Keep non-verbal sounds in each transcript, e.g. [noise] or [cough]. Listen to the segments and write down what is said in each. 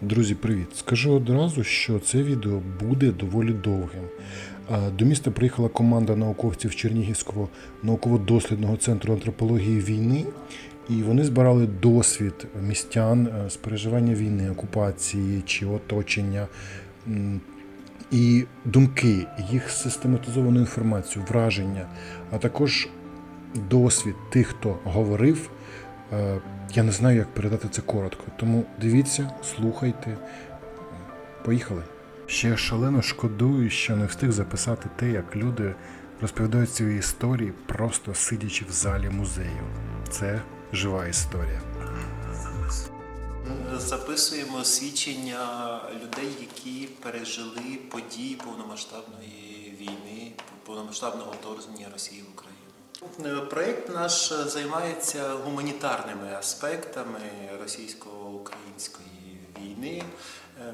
Друзі, привіт! Скажу одразу, що це відео буде доволі довгим. До міста приїхала команда науковців Чернігівського науково-дослідного центру антропології війни, і вони збирали досвід містян е, з переживання війни, окупації чи оточення. І думки, їх систематизовану інформацію, враження, а також досвід тих, хто говорив. Я не знаю, як передати це коротко. Тому дивіться, слухайте. Поїхали. Ще шалено шкодую, що не встиг записати те, як люди розповідають свої історії, просто сидячи в залі музею. Це жива історія. Записуємо свідчення людей, які пережили події повномасштабної війни, повномасштабного вторгнення Росії в Україну. Проєкт наш займається гуманітарними аспектами російсько-української війни.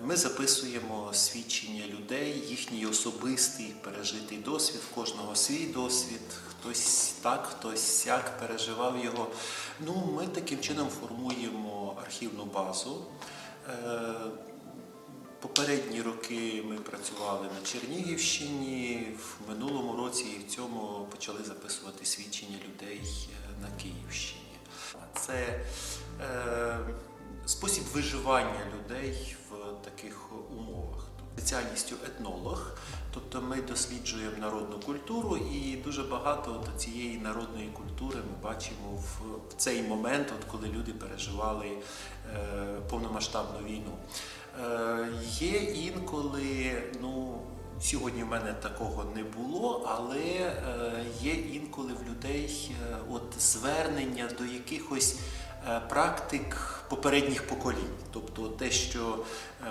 Ми записуємо свідчення людей, їхній особистий пережитий досвід, кожного свій досвід, хтось так, хтось сяк переживав його. Ну, ми таким чином формуємо архівну базу. Попередні роки ми працювали на Чернігівщині, в минулому році і в цьому почали записувати свідчення людей е, на Київщині. Це е, спосіб виживання людей в таких умовах. Спеціальністю етнолог, тобто ми досліджуємо народну культуру, і дуже багато от цієї народної культури ми бачимо в цей момент, от коли люди переживали е, повномасштабну війну. Е, є інколи, ну сьогодні в мене такого не було, але е, є інколи в людей е, от звернення до якихось практик попередніх поколінь. Тобто те, що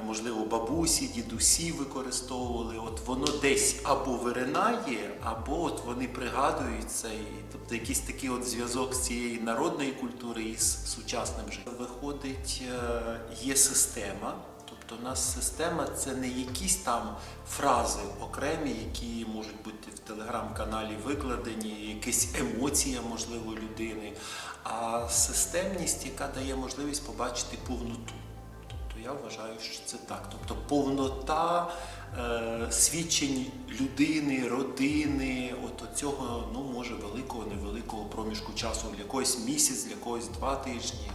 можливо бабусі, дідусі використовували, от воно десь або виринає, або от вони пригадують цей, тобто якийсь такий от зв'язок з цієї народної культури із сучасним життям. Виходить, є система. Тобто у нас система це не якісь там фрази окремі, які можуть бути в телеграм-каналі викладені, якась емоція, можливо, людини, а системність, яка дає можливість побачити повноту. Тобто я вважаю, що це так. Тобто повнота е, свідчень людини, родини, от цього ну, може великого, невеликого проміжку часу, для когось місяць, для когось два тижні.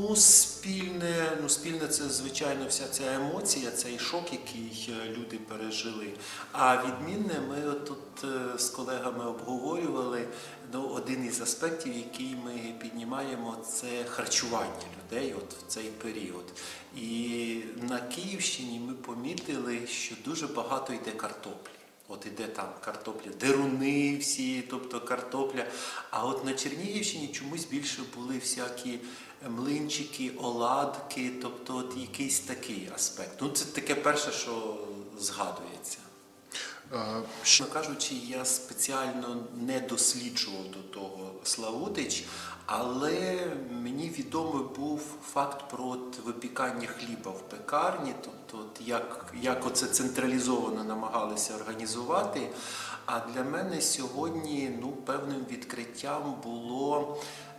Ну спільне, ну, спільне це звичайно вся ця емоція, цей шок, який е, люди пережили. А відмінне, ми тут е, з колегами обговорювали ну, один із аспектів, який ми піднімаємо, це харчування людей от в цей період. І на Київщині ми помітили, що дуже багато йде картоплі. От іде там картопля, деруни всі, тобто картопля. А от на Чернігівщині чомусь більше були всякі млинчики, оладки, тобто от якийсь такий аспект. Ну це таке перше, що згадується. Що кажучи, я спеціально не досліджував до того Славутич, але мені відомий був факт про от випікання хліба в пекарні, тобто от як, як оце централізовано намагалися організувати. А для мене сьогодні ну, певним відкриттям було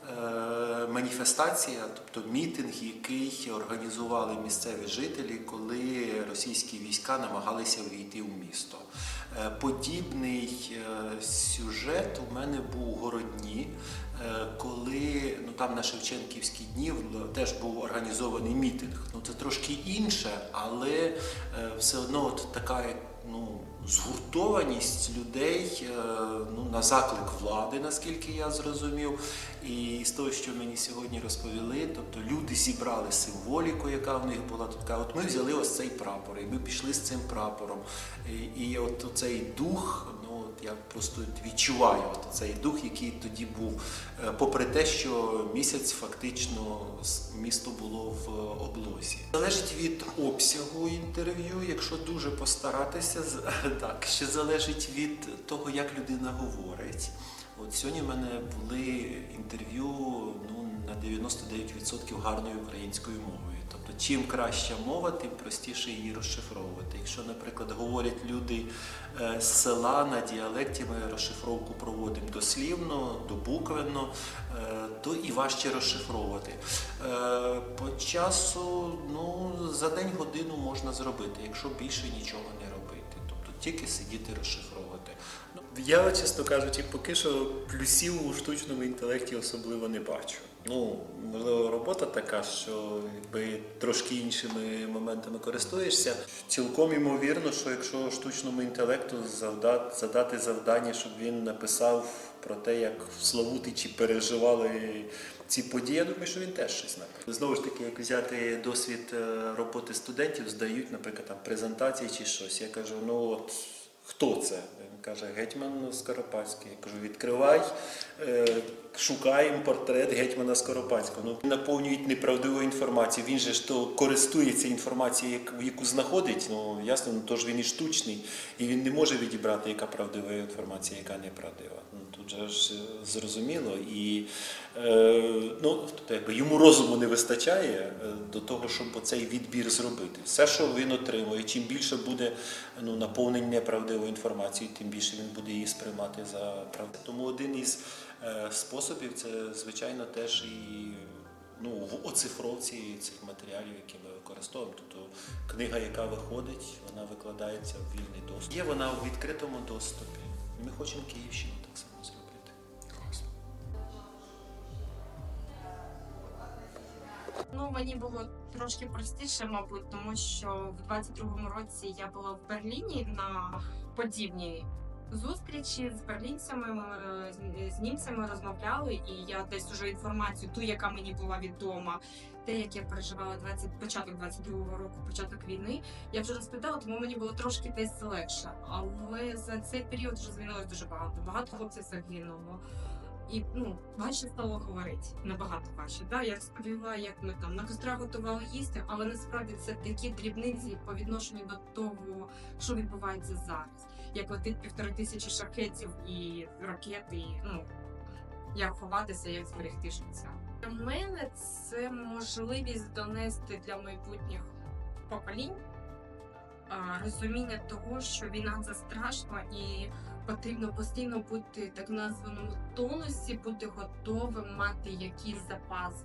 е, маніфестація, тобто мітинг, який організували місцеві жителі, коли російські війська намагалися війти в місто. Е, Подібний е, сюжет у мене був у Городні, коли ну, там на Шевченківські дні теж був організований мітинг. Ну, це трошки інше, але е, все одно от така ну, згуртованість людей е, ну, на заклик влади, наскільки я зрозумів. І з того, що мені сьогодні розповіли, тобто люди зібрали символіку, яка в них була. Така, от ми взяли ось цей прапор, і ми пішли з цим прапором. І, і от цей дух, я просто відчуваю цей дух, який тоді був, Е, попри те, що місяць фактично місто було в облозі. Залежить від обсягу інтерв'ю, якщо дуже постаратися, [laughs] так ще залежить від того, як людина говорить. От сьогодні в мене були інтерв'ю ну, на 99% гарною українською мовою. Тобто чим краща мова, тим простіше її розшифровувати. Якщо, наприклад, говорять люди е, з села на діалекті, ми розшифровку проводимо дослівно, добуквенно, е, то і важче розшифровувати. Е, По часу, ну, за день годину можна зробити, якщо більше нічого не робити. Тобто тільки сидіти розшифровувати. Я, чесно кажучи, поки що плюсів у штучному інтелекті особливо не бачу. Ну, можливо, робота така, що якби трошки іншими моментами користуєшся. Цілком ймовірно, що якщо штучному інтелекту завдати, задати завдання, щоб він написав про те, як в Славутичі переживали ці події, я думаю, що він теж щось напише. Знову ж таки, як взяти досвід е, роботи студентів, здають, наприклад, там презентації чи щось. Я кажу, ну от хто це? Він каже, гетьман Скоропадський. Я кажу, відкривай, е, шукаємо портрет гетьмана Скоропадського. Ну, наповнюють неправдивою інформацією. Він же ж то користується інформацією, яку- знаходить. Ну ясно, ну тож він і штучний, і він не може відібрати, яка правдива інформація, яка неправдива. Ну тут же ж е, зрозуміло. І е, ну, тобто, якби йому розуму не вистачає е, до того, щоб цей відбір зробити. Все, що він отримує, чим більше буде ну, наповнень неправдивою інформацію, тим більше він буде її сприймати за правду. Тому один із е, способів це, звичайно, теж і ну, в оцифровці цих матеріалів, які ми використовуємо. Тобто книга, яка виходить, вона викладається в вільний доступ. Є вона у відкритому доступі. Ми хочемо Київщину так само Ну, мені було трошки простіше, мабуть, тому що в 22-му році я була в Берліні на подібній зустрічі з берлінцями. Ми е, з німцями розмовляли, і я десь уже інформацію, ту, яка мені була відома, те, як я переживала 20, початок 22-го року, початок війни, я вже розповідала, тому мені було трошки десь легше. Але за цей період вже змінилось дуже багато. Багато хлопців загинуло. І ну важче стало говорити набагато важче. Да, я розповіла, як ми там на кострах готували їсти, але насправді це такі дрібниці по відношенню до того, що відбувається зараз. Як летить півтори тисячі шахетів і ракет, і ну як ховатися, як зберегти життя. Для мене це можливість донести для майбутніх поколінь розуміння того, що війна це страшно і потрібно постійно бути так названому тонусі, бути готовим мати якийсь запас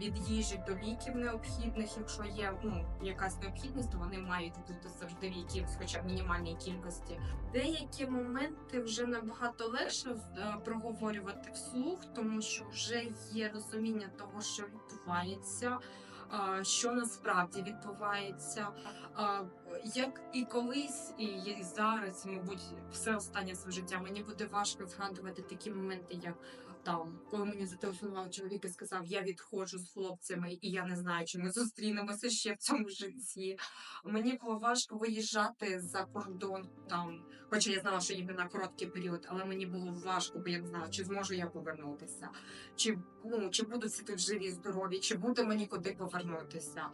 від їжі до ліків необхідних. Якщо є ну якась необхідність, то вони мають бути завжди в якійсь, хоча б мінімальній кількості. Деякі моменти вже набагато легше е, проговорювати вслух, тому що вже є розуміння того, що відбувається. Що насправді відбувається, як і колись, і є зараз, мабуть, все останнє своє життя. Мені буде важко згадувати такі моменти, як там, коли мені зателефонував чоловік і сказав, я відходжу з хлопцями, і я не знаю, чи ми зустрінемося ще в цьому житті. Мені було важко виїжджати за кордон там, хоча я знала, що їду на короткий період, але мені було важко, бо я не знала, чи зможу я повернутися, чи ну чи буду всі тут живі, здорові, чи буде мені куди повернутися.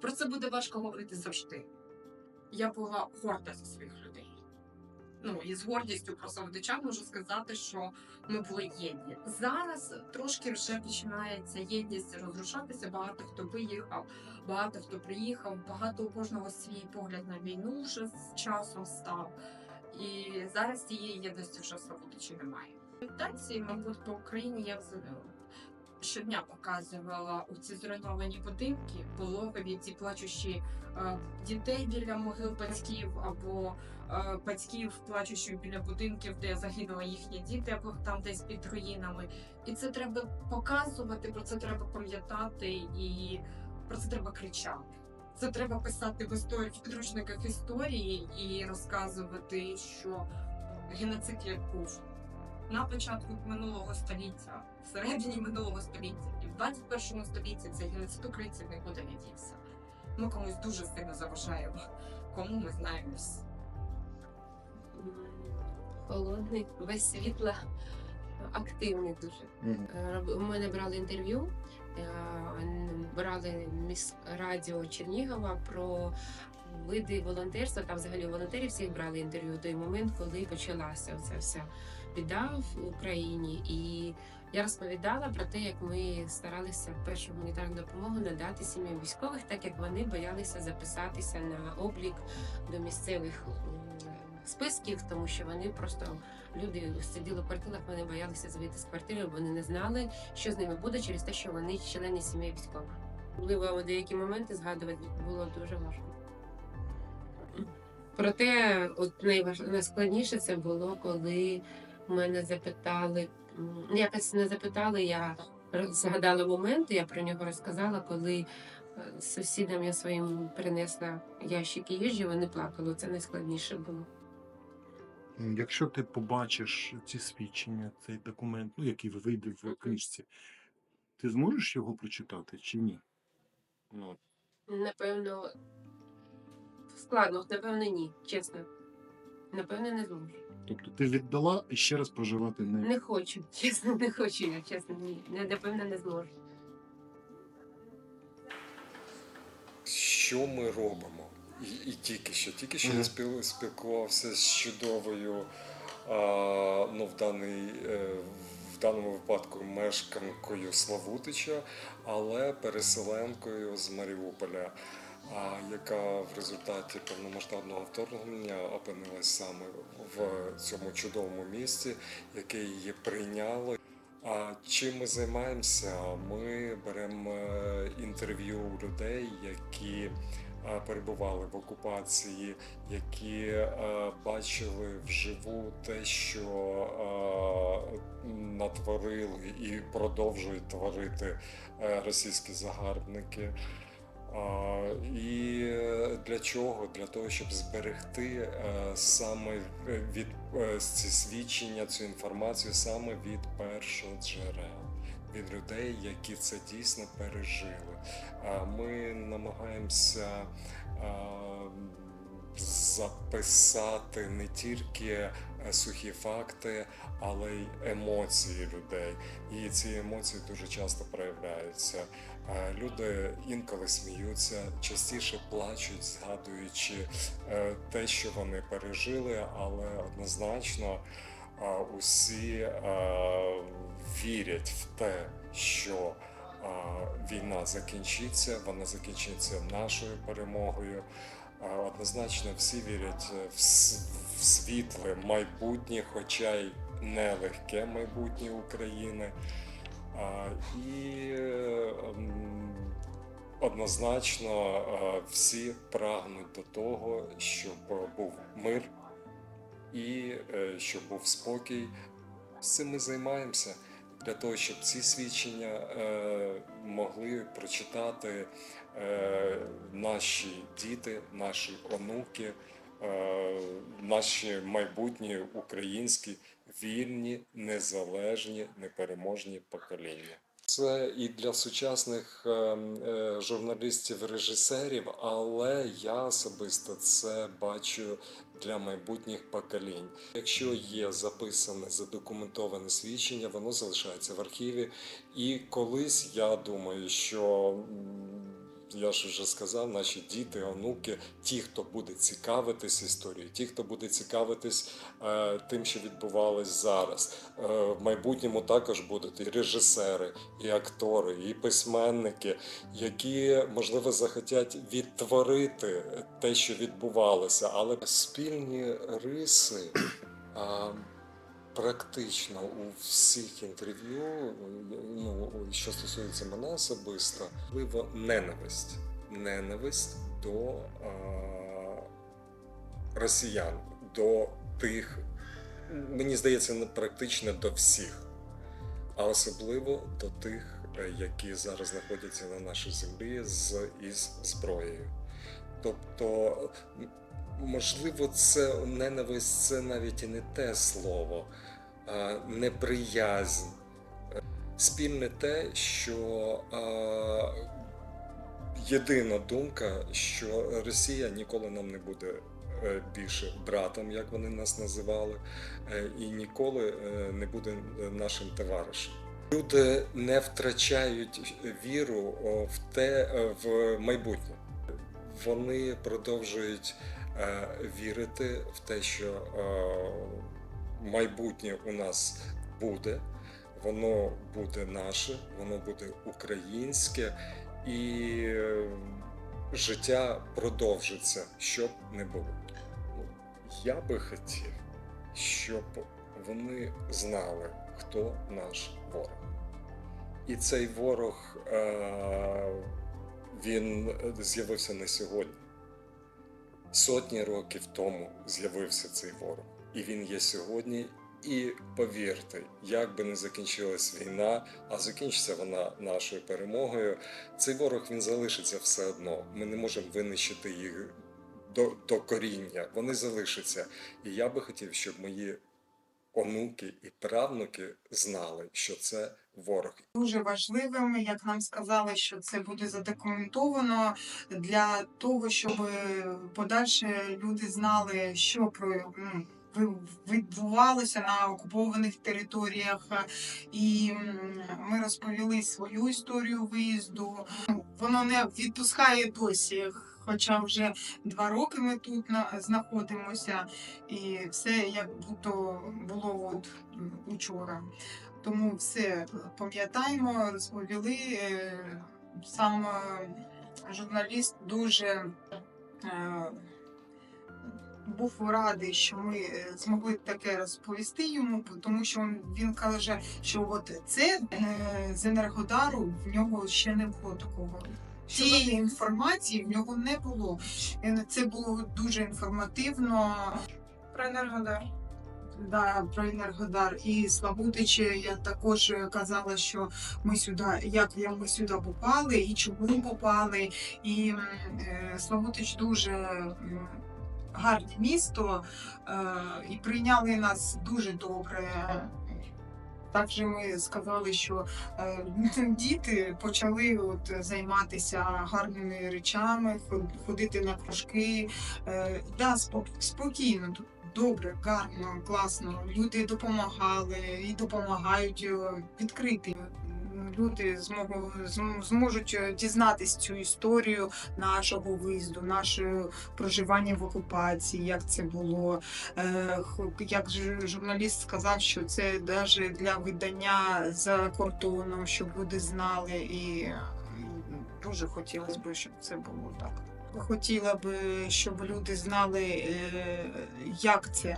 Про це буде важко говорити завжди я була горда за своїх людей. Ну і з гордістю про Савдича можу сказати, що ми були єдні. Зараз трошки вже починається єдність розрушатися. Багато хто виїхав, багато хто приїхав, багато у кожного свій погляд на війну вже з часом став. І зараз цієї єдності вже Савдичі немає. Танці, мабуть, по Україні я взагалі щодня показувала у ці зруйновані будинки, пологові, ці плачущі е, дітей біля могил батьків або е, батьків, плачущих біля будинків, де загинули їхні діти, або там десь під руїнами. І це треба показувати, про це треба пам'ятати, і про це треба кричати. Це треба писати в історії в підручниках історії і розказувати, що геноцид як був на початку минулого століття, всередині минулого століття і в 21 столітті цей геноцид українців нікуди не дівся. Ми комусь дуже сильно заважаємо, кому ми знаємо. холодний, без світла, активний дуже. Роб- У мене брали інтерв'ю, е, брали міс радіо Чернігова про види волонтерства. Там взагалі волонтерів всіх брали інтерв'ю в той момент, коли почалася ця вся біда в Україні. І Я розповідала про те, як ми старалися першу гуманітарну допомогу надати сім'ям військових, так як вони боялися записатися на облік до місцевих списків, тому що вони просто люди сиділи в квартирах, вони боялися вийти з квартири, вони не знали, що з ними буде через те, що вони члени сім'ї військових. Можливо, деякі моменти згадувати було дуже важко. Проте, от найскладніше це було, коли мене запитали, якось не запитали, я згадала момент, я про нього розказала, коли е, сусідам я своїм принесла ящики їжі, вони плакали. Це найскладніше було. Якщо ти побачиш ці свідчення, цей документ, ну який вийде в книжці, ти зможеш його прочитати чи ні? Ну, Напевно, складно, напевно, ні, чесно. Напевно, не зможу. тобто ти віддала і ще раз проживати не Не хочу, [laughs] чесно, не хочу я, чесно, ні. Не, напевно, не зможу. що ми робимо. І, і тільки що, тільки що Мгм. я спіл, спілкувався з чудовою, а, ну, в, даний, е, в даному випадку мешканкою Славутича, але переселенкою з Маріуполя, яка в результаті повномасштабного вторгнення опинилась саме в цьому чудовому місці, яке її прийняло. А чим ми займаємося? Ми беремо е, інтерв'ю у людей, які е, перебували в окупації, які е, бачили вживу те, що натворили і продовжують творити російські загарбники. І е, для чого? Для того, щоб зберегти е, саме від е, ці свідчення, цю інформацію саме від першого джерела, від людей, які це дійсно пережили. Ми намагаємося записати не тільки сухі факти, але й емоції людей. І ці емоції дуже часто проявляються. Е, Люди інколи сміються, частіше плачуть, згадуючи е, те, що вони пережили, але однозначно е, усі е, вірять в те, що е, війна закінчиться, вона закінчиться нашою перемогою. Однозначно всі вірять е, в світле майбутнє, хоча й нелегке майбутнє України. І е, однозначно е, всі прагнуть до того, щоб був мир і е, щоб був спокій. З цим ми займаємося для того, щоб ці свідчення е, могли прочитати е, наші діти, наші онуки, е, наші майбутні українські вільні, незалежні, непереможні покоління. Це і для сучасних е, е, журналістів, режисерів, але я особисто це бачу для майбутніх поколінь. Якщо є записане задокументоване свідчення, воно залишається в архіві. І колись я думаю, що я ж вже сказав, наші діти, онуки, ті, хто буде цікавитись історією, ті, хто буде цікавитись е, тим, що відбувалось зараз. Е, в майбутньому також будуть і режисери, і актори, і письменники, які можливо захотять відтворити те, що відбувалося, але спільні риси. А, Практично у всіх інтерв'ю, ну що стосується мене особисто, можливо, ненависть. Ненависть до а, росіян, до тих, мені здається, практично до всіх, а особливо до тих, які зараз знаходяться на нашій землі з із зброєю. Тобто, можливо, це ненависть це навіть і не те слово, неприязнь. Е, Спільне те, що єдина думка, що Росія ніколи нам не буде е, більше братом, як вони нас називали, е, і ніколи е, не буде нашим товаришем. Люди не втрачають віру в те е, в майбутнє. Вони продовжують е, вірити в те, що е, майбутнє у нас буде. воно буде наше, воно буде українське і е, життя продовжиться, щоб не було. Ну, Я би хотів, щоб вони знали, хто наш ворог. І цей ворог е, він з'явився не сьогодні. Сотні років тому з'явився цей ворог. І він є сьогодні. І повірте, як би не закінчилась війна, а закінчиться вона нашою перемогою, цей ворог він залишиться все одно. Ми не можемо винищити їх до, до коріння. Вони залишаться. І я би хотів, щоб мої онуки і правнуки знали, що це ворог. дуже важливим, як нам сказали, що це буде задокументовано для того, щоб подальше люди знали, що про ну, відбувалося на окупованих територіях, і ми розповіли свою історію виїзду. Воно не відпускає досі. Хоча вже два роки ми тут на- знаходимося, і все як будто було от учора. Тому все пам'ятаємо, розповіли. Е, Сам журналіст дуже е, був радий, що ми е, змогли таке розповісти йому, тому що він каже, що от це е, з Енергодару в нього ще не було такого. Цієї інформації в нього не було. Це було дуже інформативно. Про Енергодар. Да, про Енергодар і Славутичі я також казала, що ми сюди, як ми сюди попали і чому попали. І е, Славутич дуже гарне місто, е, і прийняли нас дуже добре. Також ми сказали, що е, діти почали от займатися гарними речами, ходити на кружки. Е, да, спокійно, добре, гарно, класно. Люди допомагали і допомагають відкрити. Люди змогу, зможуть е, дізнатись цю історію нашого виїзду, нашого проживання в окупації, як це було. Е, Як журналіст сказав, що це навіть для видання за кордоном, щоб люди знали, і дуже хотілося б, щоб це було так. Хотіла б, щоб люди знали, е, як це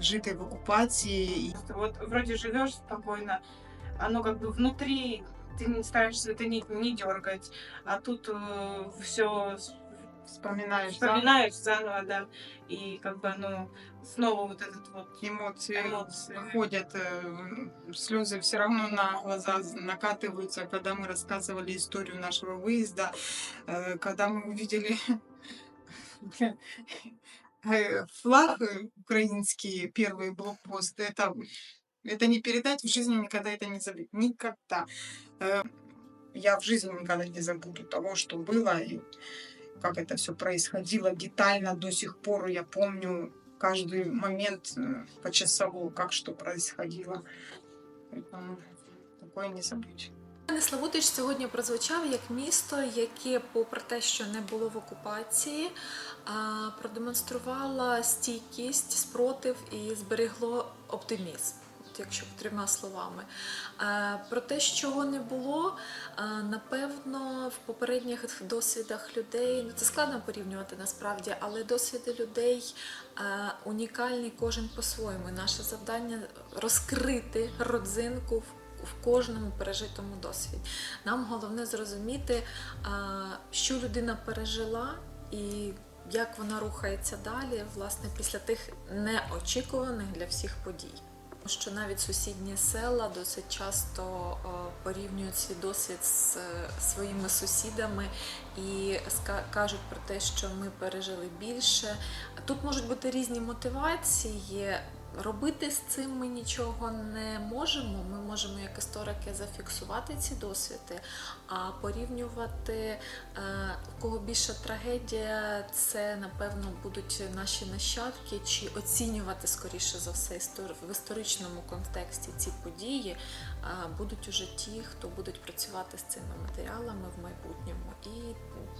жити в окупації. Вот вроде живешь спокойно, оно как бы внутри, ты не стараешься это не, не дергать, а тут все Вспоминаєш вспоминаешь заново, да, и как бы оно снова вот этот вот емоції Эмоции. ходят, э, слезы все равно на глаза накатываются, когда мы рассказывали историю нашего выезда, э, когда мы увидели [laughs] э, флаг э, украинский, первый блокпост, это, это не передать, в жизни никогда это не забыть, никогда. Э, Я в жизни никогда не забуду того, что было, и как это все происходило детально до сих пор. Я помню каждый момент э, почасово, как что происходило. Поэтому такое не забыть. Пане Славутич сьогодні прозвучав як місто, яке, попри те, що не було в окупації, а, продемонструвало стійкість, спротив і зберегло оптимізм. Якщо трьома словами. Про те, чого не було, напевно, в попередніх досвідах людей ну це складно порівнювати насправді, але досвіди людей унікальні кожен по-своєму. Наше завдання розкрити родзинку в в кожному пережитому досвіді. Нам головне зрозуміти, що людина пережила і як вона рухається далі, власне, після тих неочікуваних для всіх подій. Що навіть сусідні села досить часто порівнюють свій досвід з е, своїми сусідами і кажуть про те, що ми пережили більше. Тут можуть бути різні мотивації. Робити з цим ми нічого не можемо. Ми можемо як історики зафіксувати ці досвіди, а порівнювати, е, у кого більша трагедія, це напевно будуть наші нащадки, чи оцінювати скоріше за все в історичному контексті ці події е, будуть уже ті, хто будуть працювати з цими матеріалами в майбутньому. І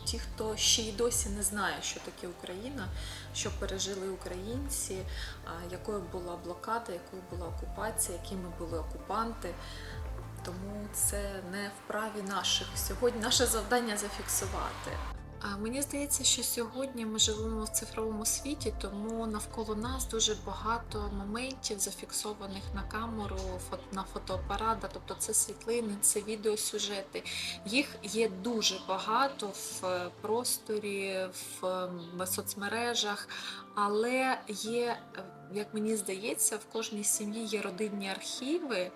ті, хто ще й досі не знає, що таке Україна, що пережили українці, якою була блокада, якою була окупація, якими були окупанти. Тому це не вправі наших. Сьогодні наше завдання зафіксувати. Мені здається, що сьогодні ми живемо в цифровому світі, тому навколо нас дуже багато моментів зафіксованих на камеру, на фотоапарата, тобто це світлини, це відеосюжети. Їх є дуже багато в е, просторі, в соцмережах, але є, як мені здається, в кожній сім'ї є родинні архіви,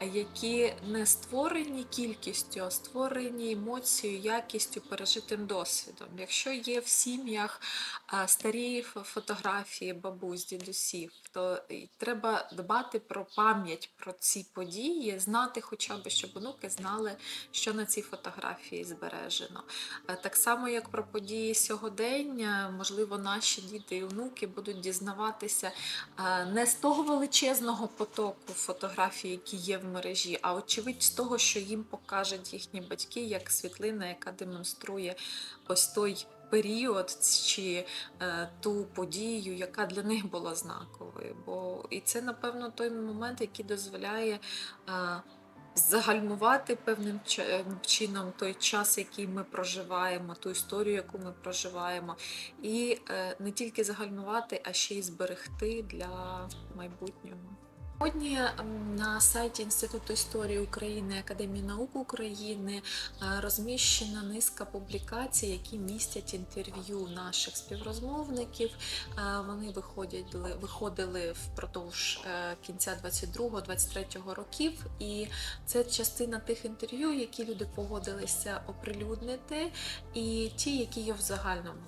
які не створені кількістю, а створені емоцією, якістю, пережитим досвідом. Якщо є в сім'ях старі фотографії бабусь, дідусів, то треба дбати про пам'ять про ці події, знати хоча б, щоб онуки знали, що на цій фотографії збережено. Так само, як про події сьогодення, можливо, наші діти і онуки будуть дізнаватися е, не з того величезного потоку фотографій, які є в мережі, а очевидь з того, що їм покажуть їхні батьки, як світлина, яка демонструє ось той період чи е, ту подію, яка для них була знаковою. Бо і це, напевно, той момент, який дозволяє. Е, Загальмувати певним ч- е, чином той час, який ми проживаємо, ту історію, яку ми проживаємо, і е, не тільки загальмувати, а ще й зберегти для майбутнього. Сьогодні ем, на сайті Інституту історії України Академії наук України е, розміщена низка публікацій, які містять інтерв'ю наших співрозмовників. Е, Вони виходять виходили впродовж е, кінця 22-23 років, і це частина тих інтерв'ю, які люди погодилися оприлюднити, і ті, які є в загальному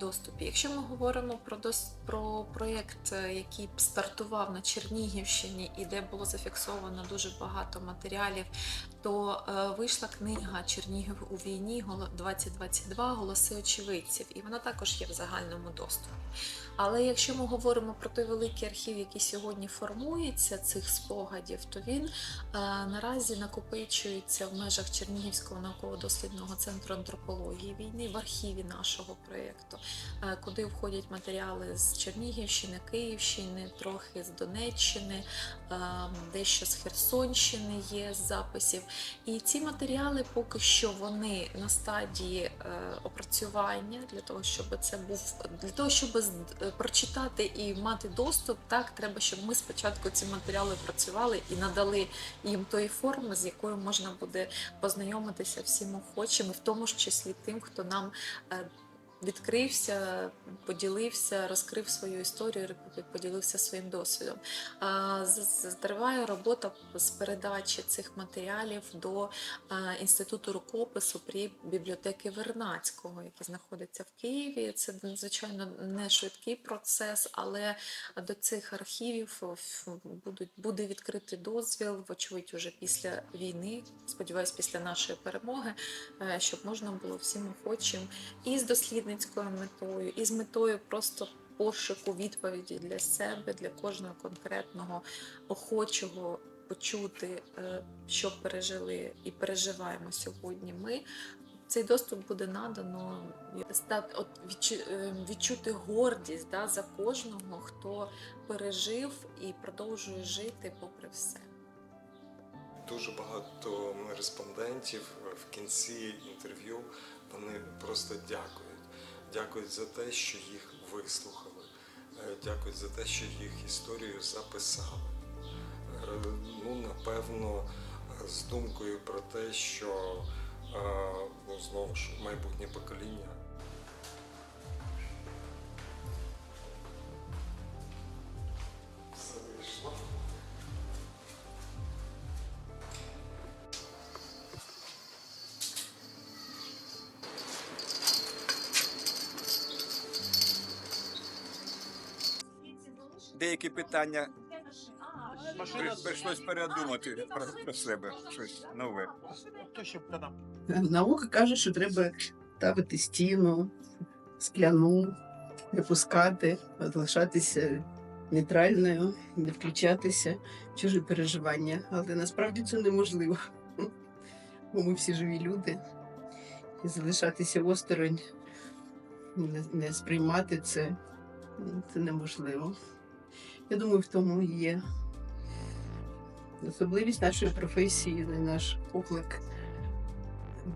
доступі. Якщо ми говоримо про про проєкт, який стартував на Чернігівщині і де було зафіксовано дуже багато матеріалів, то е, вийшла книга Чернігів у війні голо- 2022 Голоси очевидців, і вона також є в загальному доступі. Але якщо ми говоримо про той великий архів, який сьогодні формується цих спогадів, то він е, наразі накопичується в межах Чернігівського науково-дослідного центру антропології війни в архіві нашого проєкту, е, куди входять матеріали з Чернігівщини, Київщини, трохи з Донеччини, е, дещо з Херсонщини є з записів. І ці матеріали поки що вони на стадії е, опрацювання для того, щоб це був для того, щоб е, прочитати і мати доступ, так треба, щоб ми спочатку ці матеріали працювали і надали їм тої форми, з якою можна буде познайомитися всім охочим, в тому ж числі тим, хто нам. Відкрився, поділився, розкрив свою історію, поділився своїм досвідом. Триває робота з передачі цих матеріалів до інституту рукопису при бібліотеки Вернацького, який знаходиться в Києві. Це звичайно не швидкий процес, але до цих архівів будуть буде відкритий дозвіл, вочевидь, уже після війни. Сподіваюсь, після нашої перемоги, е, щоб можна було всім охочим і з дослідницькою метою, і з метою просто пошуку відповіді для себе, для кожного конкретного охочого почути, е, що пережили і переживаємо сьогодні. Ми цей доступ буде надано е, відчути гордість да, за кожного, хто пережив і продовжує жити попри все. Дуже багато респондентів в кінці інтерв'ю вони просто дякують. Дякують за те, що їх вислухали. Е, Дякують за те, що їх історію записали. Е, Ну, напевно, з думкою про те, що е, ну, знову ж майбутнє покоління деякі питання при- прийшлось передумати про, про себе щось нове. Наука каже, що треба ставити стіну, скляну, не пускати, залишатися нейтральною, не включатися в чужі переживання. Але насправді це неможливо. Бо ми всі живі люди. і залишатися осторонь, не, не сприймати це, це неможливо. Я думаю, в тому є особливість нашої професії, наш поклик.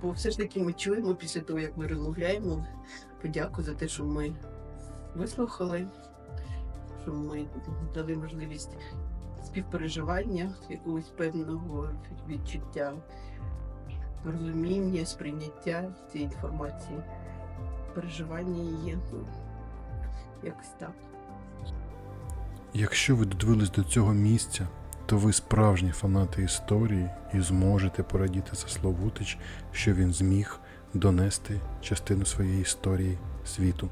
Бо все ж таки ми чуємо після того, як ми розмовляємо, подяку за те, що ми вислухали, що ми дали можливість співпереживання, якогось певного відчуття, розуміння, сприйняття цієї інформації, переживання її. Ну, якось так. Якщо ви додивились до цього місця, то ви справжні фанати історії і зможете порадіти за Славутич, що він зміг донести частину своєї історії світу.